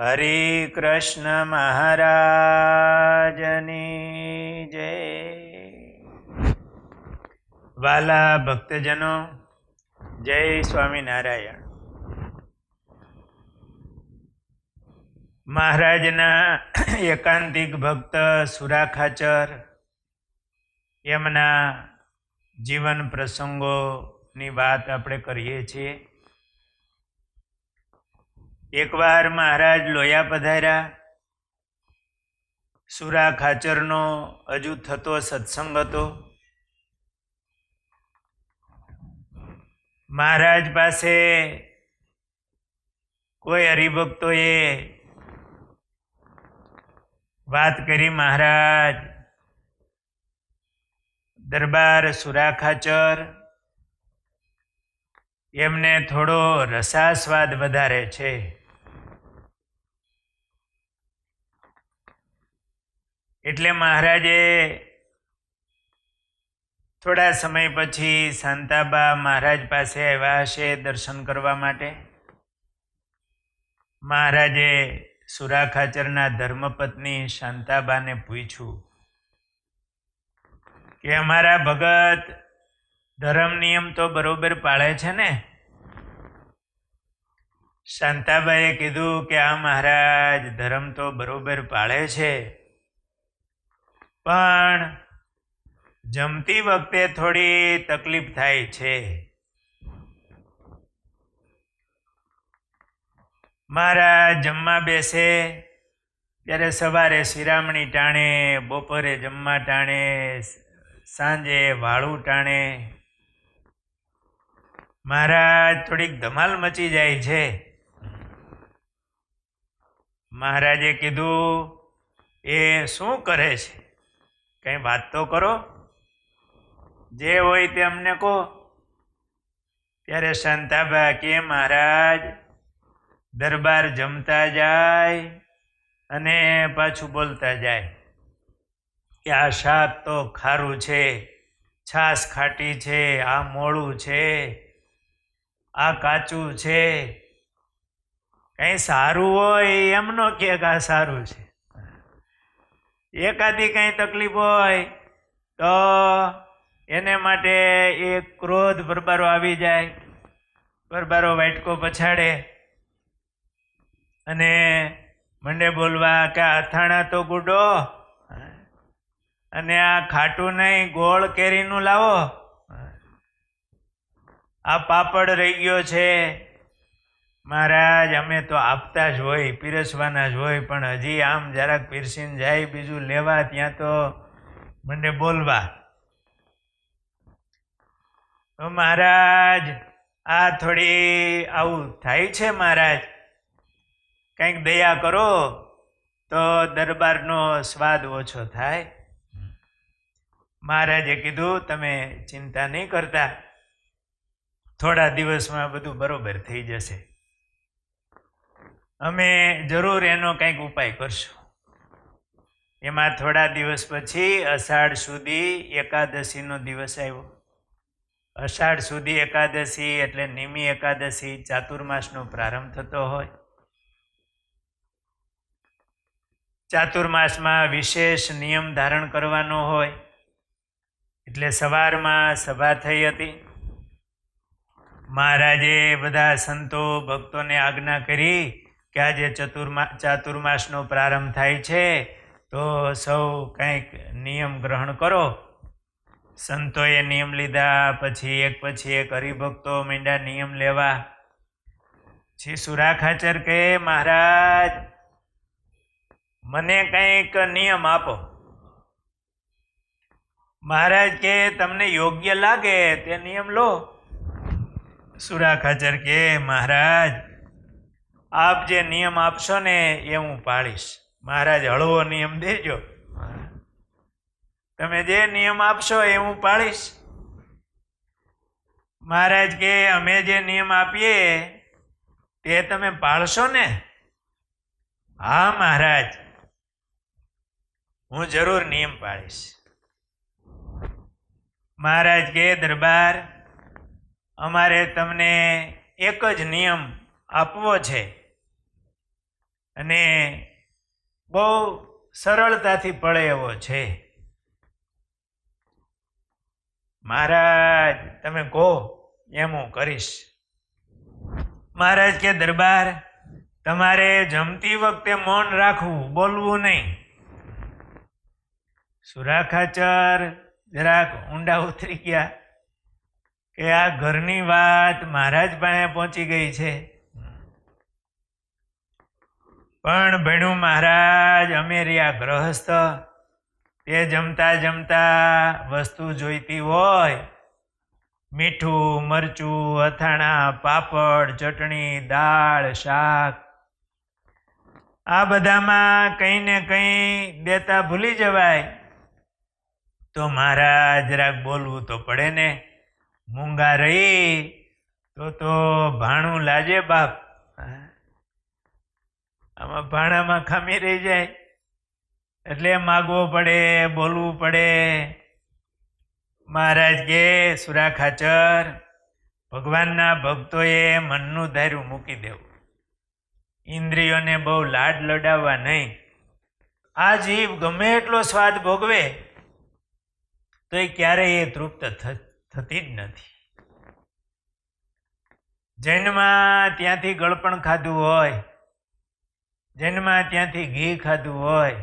હરે કૃષ્ણ મહારાજની જય. વાલા ભક્તજનો, જય સ્વામિનારાયણ. મહારાજના એકાંતિક ભક્ત સુરાખાચર, એમના જીવન પ્રસંગોની વાત આપણે કરીએ છીએ. એકવાર મહારાજ લોયા પધાર્યા. સુરા ખાચરનો હજુ થતો સત્સંગ હતો. મહારાજ પાસે કોઈ હરિભક્તોએ વાત કરી, મહારાજ, દરબાર સુરા ખાચર એમને થોડો રસાસ્વાદ વધારે છે. એટલે મહારાજે થોડા સમય પછી શાંતાબા મહારાજ પાસે આવ્યા હશે દર્શન કરવા માટે. મહારાજે સુરાખાચરના ધર્મપત્ની શાંતાબાને પૂછ્યું કે અમારા ભગત ધર્મ નિયમ તો બરોબર પાળે છે ને? શાંતાબાએ કીધું કે આ મહારાજ ધર્મ તો બરોબર પાળે છે. પણ જમતી વખતે થોડી તકલીફ થાય છે. મારા જમવા બેસે ત્યારે સવારે શિરામણી ટાણે, બપોરે જમવા ટાણે, સાંજે વાળું ટાણે. મહારાજ થોડીક ધમાલ મચી જાય છે. મહારાજે કીધું, એ શું કરે છે? કંઈ વાત તો કરો. જે હોય તે અમને કહો. ત્યારે શાંતાબા કે મહારાજ, દરબાર જમતા જાય અને પાછું બોલતા જાય કે આ શાક તો ખારું છે, છાશ ખાટી છે, આ મોળું છે, આ કાચું છે. કંઈ સારું હોય એમનો કે આ સારું છે? એકાદી કંઈ તકલીફ હોય, તો એને માટે એક ક્રોધ બરબારો આવી જાય બરબારો વાટકો પછાડે. અને મંડે બોલવા કે અથાણા તો ગુડો, અને આ ખાટું નહીં, ગોળ કેરીનું લાવો. આ પાપડ રહી ગયો છે. મહારાજ, અમે તો આપતા જ હોય, પીરસવાના જ હોય, પણ હજી આમ જરાક પીરસીને જાય, બીજું લેવા ત્યાં તો મને બોલવા. તો મહારાજ, આ થોડી આવું થાય છે મહારાજ? કંઈક દયા કરો, તો દરબારનો સ્વાદ ઓછો થાય. મહારાજે કીધું, તમે ચિંતા નહીં કરતા. થોડા દિવસમાં બધું બરોબર થઈ જશે. અમે જરૂર એનો કંઈક ઉપાય કરશું. એમાં થોડા દિવસ પછી અષાઢ સુધી એકાદશીનો દિવસ આવ્યો. અષાઢ સુધી એકાદશી એટલે નિમી એકાદશી ચાતુર્માસનો પ્રારંભ થતો હોય. ચાતુર્માસમાં વિશેષ નિયમ ધારણ કરવાનો હોય. એટલે સવારમાં સભા થઈ હતી. મહારાજે બધા સંતો ભક્તોને આજ્ઞા કરી કે આજે ચતુર્મા, ચાતુર્માસનો પ્રારંભ થાય છે, તો સૌ કંઈક નિયમ ગ્રહણ કરો. સંતોએ નિયમ લીધા, પછી એક પછી એક હરિભક્તો મીંડા નિયમ લેવા. પછી સુરા ખાચર કે મહારાજ? મને કંઈક નિયમ આપો. મહારાજ કે તમને યોગ્ય લાગે તે નિયમ લો. સુરા ખાચર કે મહારાજ આપ જે નિયમ આપશો ને એ હું પાળીશ મહારાજ, હળવો નિયમ દેજો. તમે જે નિયમ આપશો એ હું પાળીશ મહારાજ કે, અમે જે નિયમ આપીએ તે તમે પાળશો ને? હા, મહારાજ. હું જરૂર નિયમ પાળીશ મહારાજ કે, દરબાર, અમારે તમને એક જ નિયમ આપવો છે. અને બહુ સરળતાથી પડે એવો છે. મહારાજ, તમે કહો, એમ હું કરીશ. મહારાજ કે, દરબાર, તમારે જમતી વખતે મૌન રાખવું, બોલવું નહીં. સુરાખાચર જરાક ઊંડા ઉતરી ગયા કે, આ ઘરની વાત મહારાજ પાસે પહોંચી ગઈ છે. પણ ભણ્યું મહારાજ, અમે રહ્યા ગ્રહસ્થ. તે જમતા જમતા વસ્તુ જોઈતી હોય. મીઠું, મરચું, અથાણા, પાપડ, ચટણી, દાળ, શાક. આ બધામાં કંઈ ને કંઈ દેતા ભૂલી જવાય. તો મહારાજ, જરાક બોલવું તો પડે ને. મૂંગા રહી, તો તો ભાણું લાજે બાપ. આમાં ભાણામાં ખામી રહી જાય. એટલે માગવો પડે, બોલવું પડે. મહારાજ કે, સુરા ખાચર, ભગવાનના ભક્તોએ મનનું ધાર્યું મૂકી દેવું. ઇન્દ્રિયોને બહુ લાડ લડાવવા નહીં. આ જીવ ગમે એટલો સ્વાદ ભોગવે તો એ ક્યારેય એ તૃપ્ત થતી જ નથી. જૈનમાં ત્યાંથી ગળપણ ખાધું હોય જૈનમાં ત્યાંથી ઘી ખાધું હોય,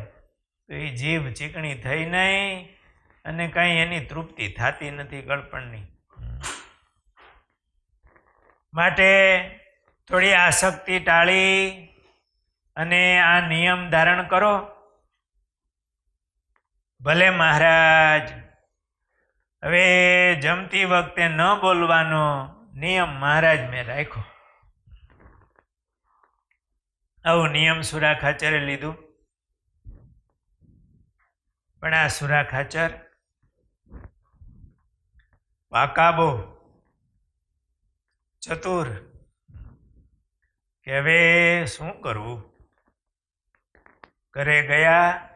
તો એ જીભ ચીકણી થઈ નહીં અને કાંઈ એની તૃપ્તિ થતી નથી ગળપણની માટે થોડી આસક્તિ ટાળી અને આ નિયમ ધારણ કરો. ભલે મહારાજ, હવે જમતી વખતે ન બોલવાનો નિયમ મહારાજ મેં રાખ્યો. આવો નિયમ સુરા ખાચરે લીધું. પણ આ સુરા ખાચર પાકાબો ચતુર, કે હવે શું કરવું? ઘરે ગયા,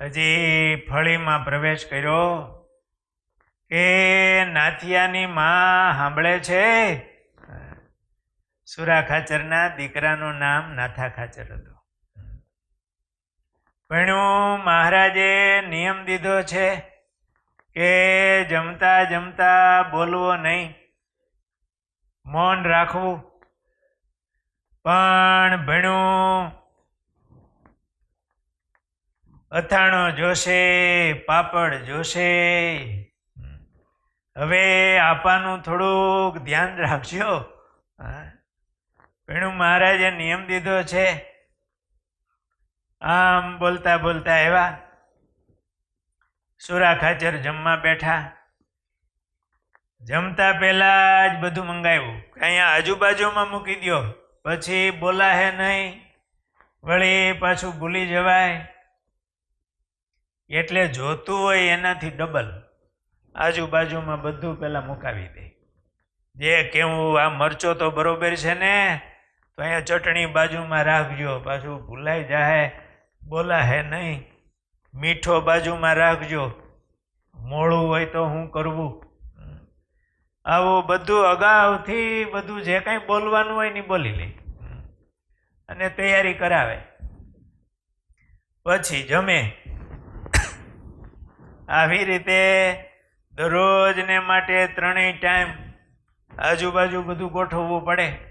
હજી ફળીમાં પ્રવેશ કર્યો, કે નાથિયાની માં સાંભળે છે? સુરા ખાચરના દીકરાનું નામ નાથા ખાચર હતું. ભણ્યું મહારાજે નિયમ દીધો છે કે જમતા જમતા બોલવો નહીં, મૌન રાખવું. પણ ભણ્યું અથાણો જોશે, પાપડ જોશે. હવે આપાનું થોડુંક ધ્યાન રાખજો. હા. ભણ્યું મહારાજે નિયમ દીધો છે. આમ બોલતા બોલતા એવા સુરા ખાચર જમવા બેઠા. જમતા પહેલા જ બધું મંગાવ્યું. અહીંયા આજુબાજુમાં મૂકી દ્યો. પછી બોલાહે નહીં. વળી પાછું ભૂલી જવાય. એટલે જોતું હોય એનાથી ડબલ. આજુબાજુમાં બધું પહેલાં મુકાવી દે. જે કેવું આ મરચો તો બરોબર છે ને? તો અહીંયા ચટણી બાજુમાં રાખજો, પાછું ભૂલાઈ જાય બોલાહે નહીં. મીઠો બાજુમાં રાખજો. મોડું હોય તો શું કરવું. આવું બધું અગાઉથી બધું જે કાંઈ બોલવાનું હોય ને બોલી લે. અને તૈયારી કરાવે. પછી જમે. આવી રીતે દરરોજને માટે ત્રણેય ટાઈમ આજુબાજુ બધું ગોઠવવું પડે.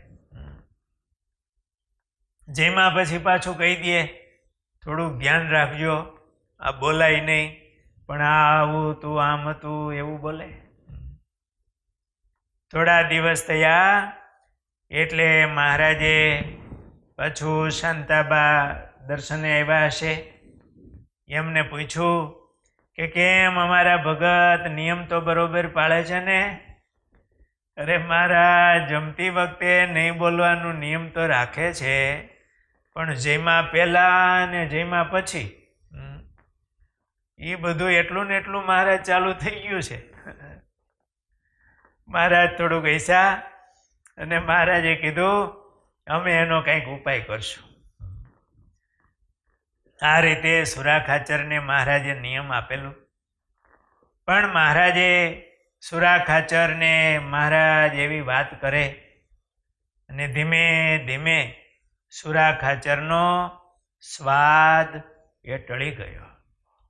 જેમાં પછી પાછું કહી દે થોડુંક ધ્યાન રાખજો. આ બોલાય નહીં, પણ આ આવું તું, આમ હતું એવું બોલે. થોડા દિવસ થયા, એટલે મહારાજે પાછું શાંતાબા દર્શને આવ્યા હશે. એમને પૂછ્યું કે કેમ અમારા ભગત નિયમ તો બરોબર પાળે છે ને? અરે મારા જમતી વખતે નહીં બોલવાનું નિયમ તો રાખે છે. પણ જેમાં પહેલાં અને જેમાં પછી એ બધું એટલું ને એટલું મહારાજ ચાલુ થઈ ગયું છે. મહારાજ થોડુંક હૈસા અને મહારાજે કીધું, અમે એનો કંઈક ઉપાય કરશું. આ રીતે સુરા ખાચરને મહારાજે નિયમ આપેલું. પણ મહારાજે સુરા ખાચરને મહારાજ એવી વાત કરે અને ધીમે ધીમે સુરા ખાચરનો સ્વાદ એ ટળી ગયો.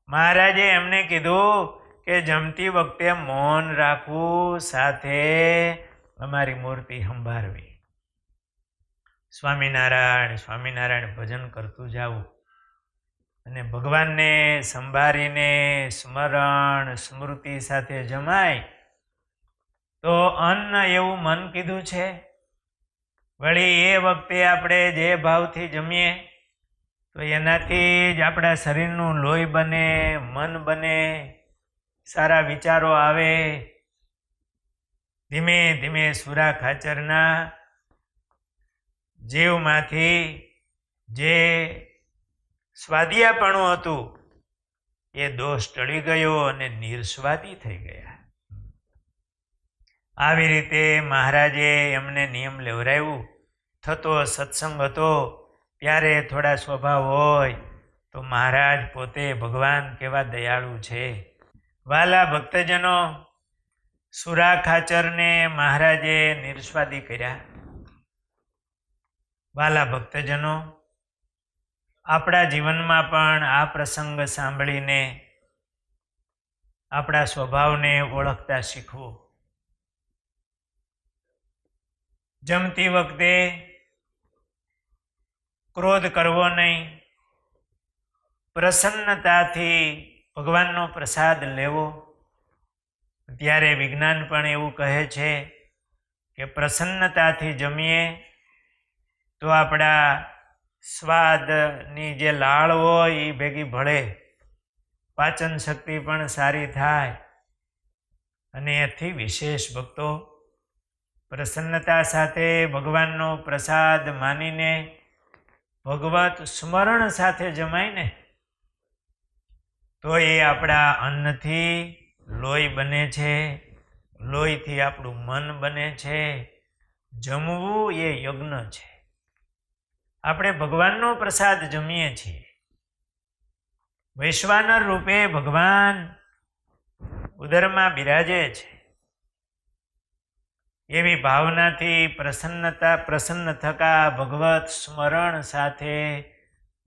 મહારાજે એમને કીધું કે જમતી વખતે મૌન રાખવું સાથે અમારી મૂર્તિ સંભાળવી. સ્વામિનારાયણ સ્વામિનારાયણ ભજન કરતું જાવું. અને ભગવાનને સંભાળીને સ્મરણ, સ્મૃતિ સાથે જમાય. તો અન્ન એવું મન કીધું છે? વળી એ વખતે આપણે જે ભાવથી જમીએ, તો એનાથી જ આપણા શરીરનું લોહી બને, મન બને, સારા વિચારો આવે. ધીમે ધીમે સુરા ખાચરના જીવમાંથી જે સ્વાદિયાપણું હતું, એ દોષ ટળી ગયો અને નિર્સ્વાદી થઈ ગયા. આવી રીતે મહારાજે એમને નિયમ લેવરાવ્યું. થતો સત્સંગ હતો. ત્યારે થોડા સ્વભાવ હોય તો મહારાજ પોતે ભગવાન કેવા દયાળુ છે. વાલા ભક્તજનો સુરા ખાચરને મહારાજે નિર્સ્વાદી કર્યા. વાલા ભક્તજનો, આપણા જીવનમાં પણ આ પ્રસંગ સાંભળીને આપણા સ્વભાવને ઓળખતા શીખવું. જમતી વખતે ક્રોધ કરવો નહીં. પ્રસન્નતાથી ભગવાનનો પ્રસાદ લેવો. ત્યારે વિજ્ઞાન પણ એવું કહે છે કે પ્રસન્નતાથી જમીએ તો આપણા સ્વાદની જે લાળ હોય એ ભેગી ભળે. પાચન શક્તિ પણ સારી થાય. અને એથી વિશેષ ભક્તો પ્રસન્નતા સાથે ભગવાનનો પ્રસાદ માનીને ભગવત સ્મરણ સાથે જમાય ને તો એ આપણા અન્નથી લોહી બને છે. લોહીથી આપણું મન બને છે. જમવું એ યજ્ઞ છે. આપણે ભગવાનનો પ્રસાદ જમીએ છીએ. વૈશ્વાનર રૂપે ભગવાન ઉદરમાં બિરાજે છે. એવી ભાવનાથી પ્રસન્નતા પ્રસન્ન થકા ભગવત સ્મરણ સાથે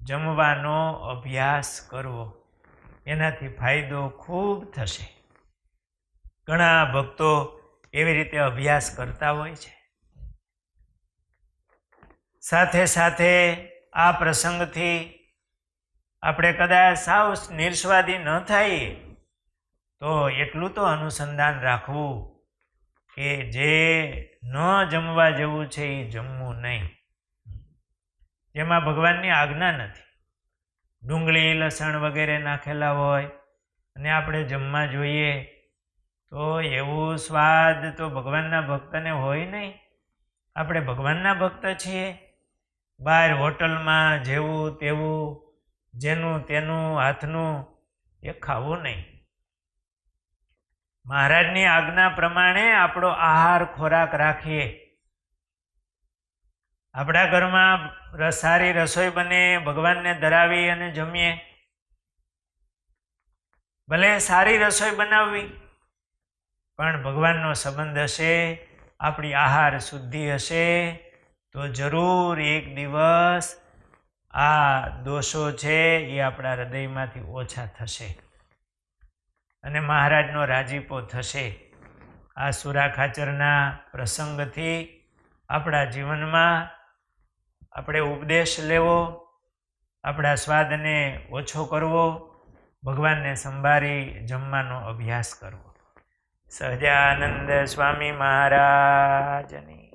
જમવાનો અભ્યાસ કરવો. એનાથી ફાયદો ખૂબ થશે. ઘણા ભક્તો એવી રીતે અભ્યાસ કરતા હોય છે. સાથે સાથે આ પ્રસંગથી આપણે કદાચ સાવ નિર્સ્વાદી ન થાય તો એટલું તો અનુસંધાન રાખવું કે જે ન જમવા જેવું છે એ જમવું નહીં. જેમાં ભગવાનની આજ્ઞા નથી. ડુંગળી, લસણ વગેરે નાખેલા હોય અને આપણે જમવા જોઈએ, તો એવું સ્વાદ તો ભગવાનના ભક્તને હોય નહીં. આપણે ભગવાનના ભક્ત છીએ. બહાર હોટલમાં જેવું તેવું, જેનું તેનું, હાથનું એ ખાવું નહીં. મહારાજની આજ્ઞા પ્રમાણે આપણો આહાર ખોરાક રાખીએ. આપણા ઘરમાં સારી રસોઈ બને, ભગવાનને ધરાવી અને જમીએ. ભલે સારી રસોઈ બનાવવી, પણ ભગવાનનો સંબંધ હશે, આપણી આહાર શુદ્ધિ હશે, તો જરૂર એક દિવસ આ દોષો છે એ આપણા હૃદયમાંથી ઓછા થશે. અને મહારાજનો રાજીપો થશે. આ સુરા ખાચરના પ્રસંગથી આપણા જીવનમાં આપણે ઉપદેશ લેવો, આપણા સ્વાદને ઓછો કરવો, ભગવાનને સંભાળી જમવાનો અભ્યાસ કરવો. સહજાનંદ સ્વામી મહારાજની.